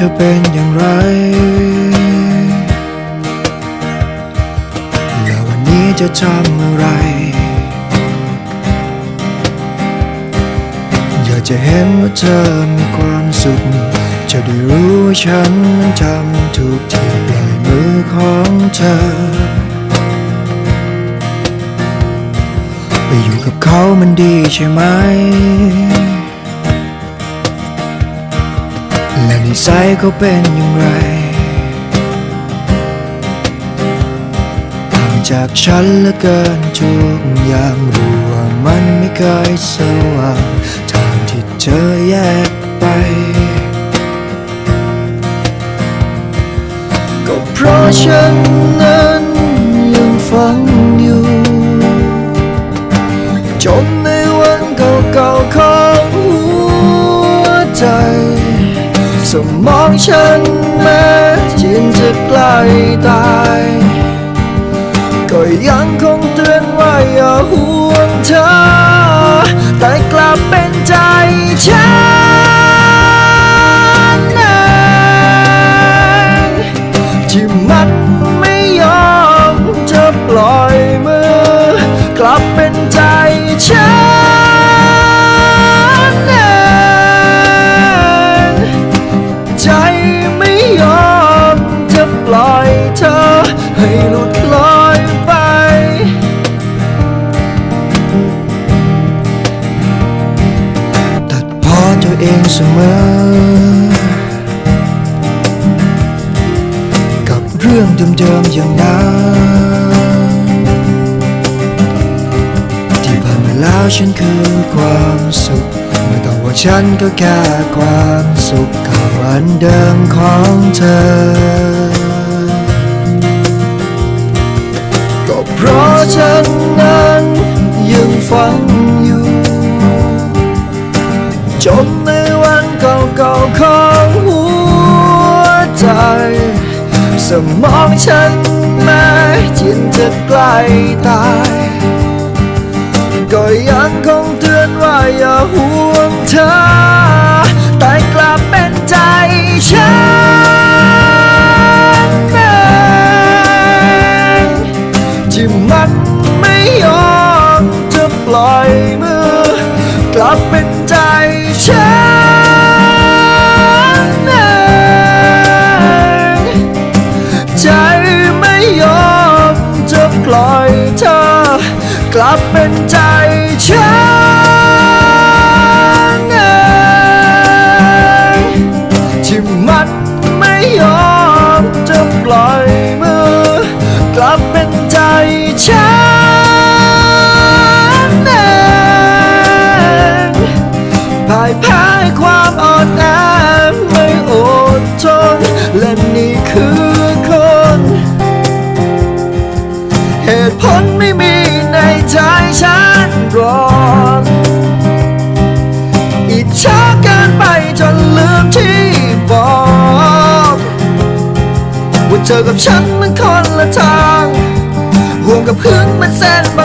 เธอเป็นอย่างไร แล้ววันนี้จะทำอะไร อยากจะเห็นว่าเธอมีความสุข จะได้รู้ว่าฉันนั้นทำถูกที่ปลายมือของเธอ ไปอยู่กับเขามันดีใช่ไหม นิสัยเขาเป็นอย่างไรห่างจากฉันเหลือเกินทุกอย่างรู้ว่ามันไม่เคยสว่างทางที่เธอแยกไป ก็เพราะฉันนั้นยังฝันอยู่ จนในวันเก่าๆขอ สมองฉันแม้จินจะใกล้ตาย ก็ยังคงเตือนว่าอย่าหู สมอ กับเรื่องเดิมๆอย่างนั้นที่ผ่านมาแล้วฉันคือความสุขไม่ต้องว่าฉันก็แค่ความสุขกับวันเดิมของเธอ ก็เพราะฉันนั้นยังฝัน เก่าของหัวใจ สมองฉันแม้จินจะใกล้ตาย ก็ยังคงเตือนว่าอย่าห่วงเธอ แต่กลับเป็น ลับเป็นใจฉันเองที่มันไม่ยอมจะปล่อยมือกลับเป็นใจฉันเองพ่ายแพ้ความอ่อนแอไม่อดทนและนี่คือคนเหตุผลไม่ อิจฉาเกินไปจนลืมที่บอกว่าเธอกับฉันมันคนละทางห่วงกับพื้นมันเส้นบ